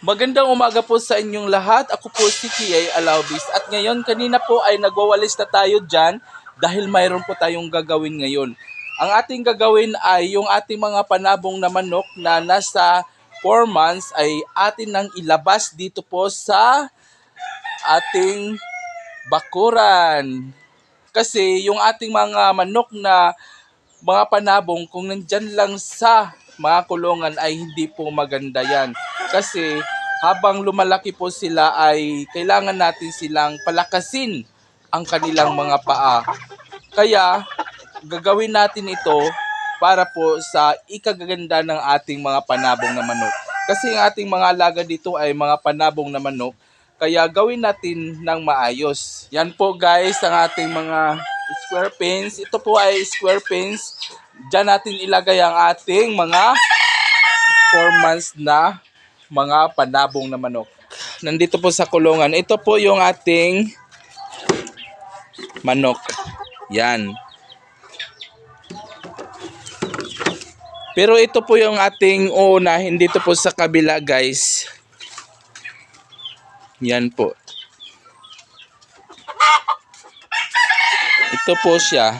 Magandang umaga po sa inyong lahat. Ako po si Kiay Alaubis. At ngayon, kanina po ay nagwawalis na tayo dyan dahil mayroon po tayong gagawin ngayon. Ang ating gagawin ay yung ating mga panabong na manok na nasa 4 months ay atin nang ilabas dito po sa ating bakuran. Kasi yung ating mga manok na mga panabong kung nandyan lang sa mga kulungan ay hindi po maganda yan. Kasi habang lumalaki po sila ay kailangan natin silang palakasin ang kanilang mga paa. Kaya gagawin natin ito para po sa ikagaganda ng ating mga panabong na manok. Kasi ang ating mga alaga dito ay mga panabong na manok. Kaya gawin natin ng maayos. Yan po guys ang ating mga square pins. Ito po ay square pins. Diyan natin ilagay ang ating mga 4 months na mga panabong na manok. Nandito po sa kulungan. Ito po yung ating manok. Yan. Pero ito po yung ating uunahin dito po sa kabila guys. Yan po. Ito po siya.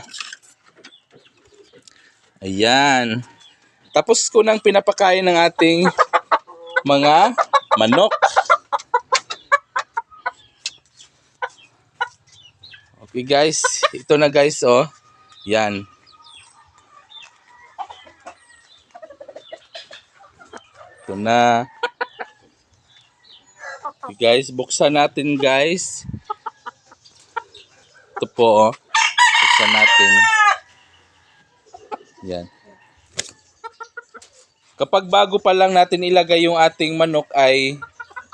Ayan. Tapos ko nang pinapakain ng ating mga manok. Okay guys, ito na guys oh. Yan. Ito na. Okay guys, buksan natin guys. Ito po oh. Buksan natin. Yan. Kapag bago pa lang natin ilagay yung ating manok ay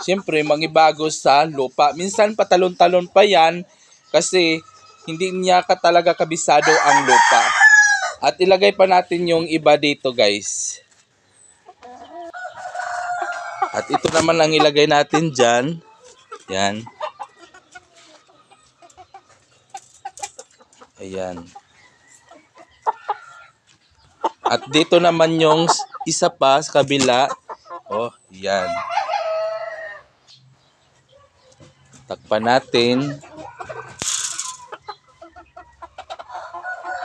siyempre mangibago sa lupa. Minsan patalon-talon pa yan kasi hindi niya ka talaga kabisado ang lupa. At ilagay pa natin yung iba dito guys. At ito naman ang ilagay natin dyan. Yan. Ayan. At dito naman yung isa pa sa kabila. Oh, yan. Takpan natin.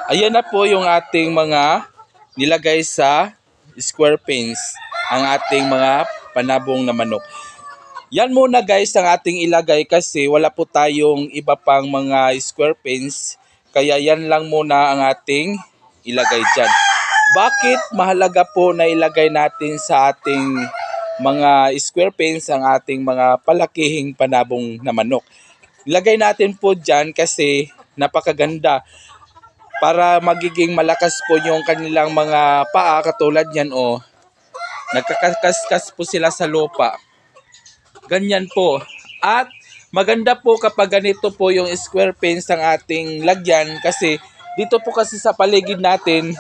Ayan na po yung ating mga nilagay sa square pins. Ang ating mga panabong na manok. Yan muna guys ang ating ilagay kasi wala po tayong iba pang mga square pins. Kaya yan lang muna ang ating ilagay dyan. Bakit mahalaga po na ilagay natin sa ating mga square pins ang ating mga palakihing panabong na manok? Ilagay natin po dyan kasi napakaganda para magiging malakas po yung kanilang mga paa katulad yan o oh, nagkakaskas po sila sa lupa. Ganyan po. At maganda po kapag ganito po yung square pins ng ating lagyan kasi dito po kasi sa paligid natin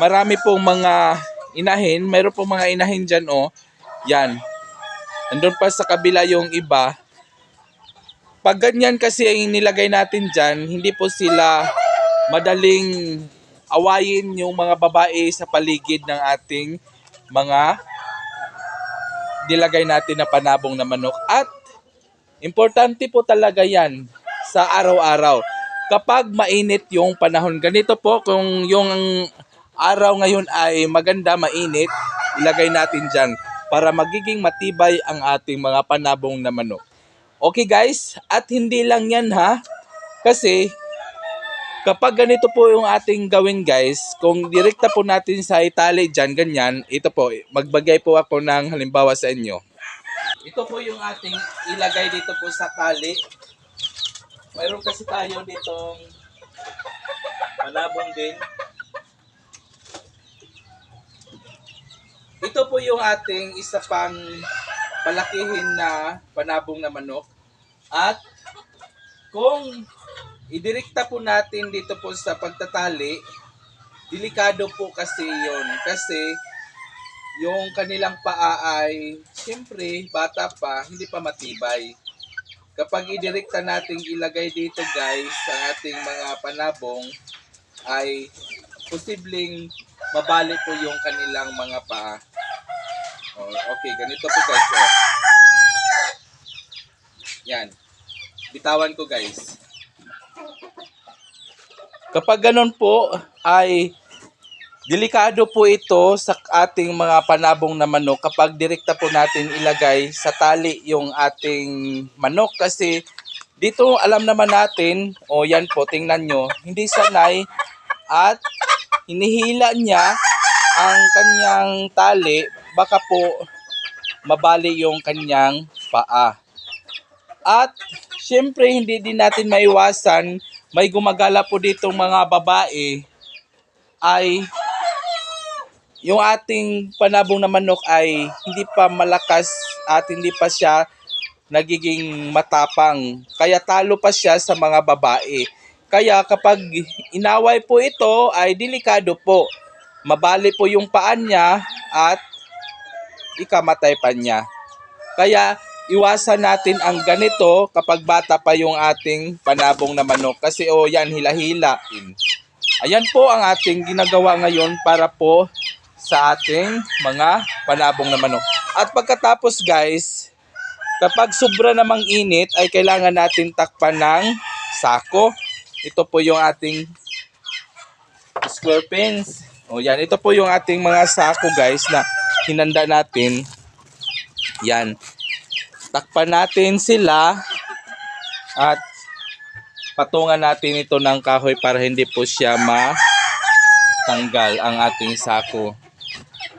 marami pong mga inahin. Mayroon pong mga inahin dyan. Oh. Yan. Andun pa sa kabila yung iba. Pag ganyan kasi ang nilagay natin dyan, hindi po sila madaling awayin yung mga babae sa paligid ng ating mga nilagay natin na panabong na manok. At importante po talaga yan sa araw-araw. Kapag mainit yung panahon, ganito po kung yung araw ngayon ay maganda, mainit, ilagay natin dyan para magiging matibay ang ating mga panabong na manok. Okay guys, at hindi lang yan ha, kasi kapag ganito po yung ating gawin guys, kung direkta po natin sa itali dyan, ganyan, ito po, magbagay po ako ng halimbawa sa inyo. Ito po yung ating ilagay dito po sa tali. Mayroon kasi tayo ditong panabong din. Ito po yung ating isa pang palakihin na panabong na manok. At kung idirekta po natin dito po sa pagtatali, delikado po kasi yon Kasi yung kanilang paa ay, siyempre, bata pa, hindi pa matibay. Kapag idirekta nating ilagay dito guys sa ating mga panabong, ay posibleng mabali po yung kanilang mga paa. Oh, okay, ganito po guys. Oh. Yan. Bitawan ko guys. Kapag ganun po ay delikado po ito sa ating mga panabong na manok kapag direkta po natin ilagay sa tali yung ating manok kasi dito alam naman natin, o yan po, tingnan nyo, hindi sanay at hinihila niya ang kanyang tali, baka po mabali yung kanyang paa. At syempre hindi din natin maiwasan, may gumagala po ditong mga babae ay yung ating panabong na manok ay hindi pa malakas at hindi pa siya nagiging matapang. Kaya talo pa siya sa mga babae. Kaya kapag inaway po ito ay delikado po. Mabali po yung paan niya at ikamatay pa niya. Kaya iwasan natin ang ganito kapag bata pa yung ating panabong na manok. Kasi o oh, yan, hila-hila. Ayan po ang ating ginagawa ngayon para po sa ating mga panabong na manok. At pagkatapos guys, kapag sobra namang init ay kailangan natin takpan ng sako. Ito po yung ating square pins. O yan, ito po yung ating mga sako guys na hinanda natin. Yan. Takpan natin sila at patungan natin ito ng kahoy para hindi po siya matanggal ang ating sako.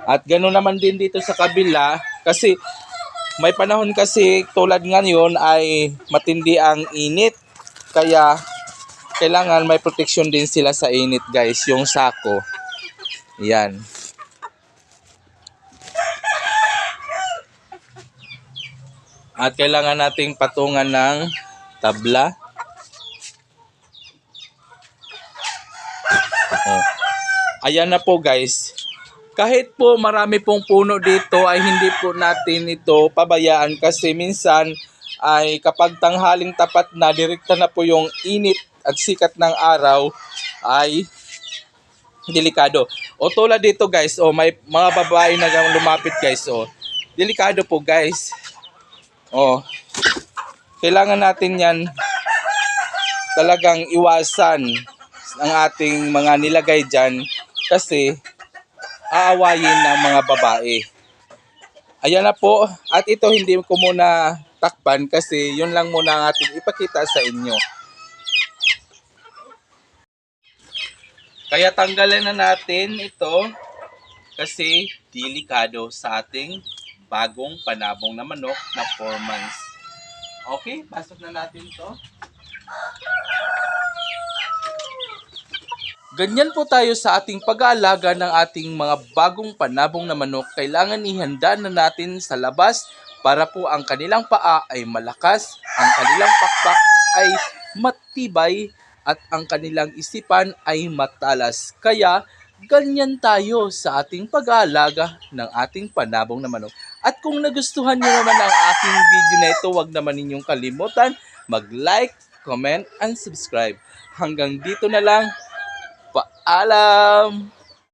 At gano'n naman din dito sa kabila kasi may panahon kasi tulad ngayon ay matindi ang init. Kaya kailangan may protection din sila sa init guys, yung sako. Yan. At kailangan nating patungan ng tabla. Oh. Ayan na po guys. Kahit po marami pong puno dito ay hindi po natin ito pabayaan kasi minsan ay kapag tanghaling tapat na direkta na po yung init at sikat ng araw ay delikado. O tulad dito guys, o may mga babae na lumapit guys, o delikado po guys. O kailangan natin yan talagang iwasan ang ating mga nilagay dyan kasi aawayin ng mga babae. Ayan na po. At ito hindi ko muna takpan kasi yun lang muna ang ating ipakita sa inyo. Kaya tanggalin na natin ito kasi delikado sa ating bagong panabong na manok na 4 months. Okay, pasok na natin to. Ganyan po tayo sa ating pag-aalaga ng ating mga bagong panabong na manok. Kailangan ihanda na natin sa labas para po ang kanilang paa ay malakas, ang kanilang pakpak ay matibay, at ang kanilang isipan ay matalas. Kaya, ganyan tayo sa ating pag-aalaga ng ating panabong na manok. At kung nagustuhan nyo naman ang aking video na ito, huwag naman ninyong kalimutan mag-like, comment, and subscribe. Hanggang dito na lang. Paalam!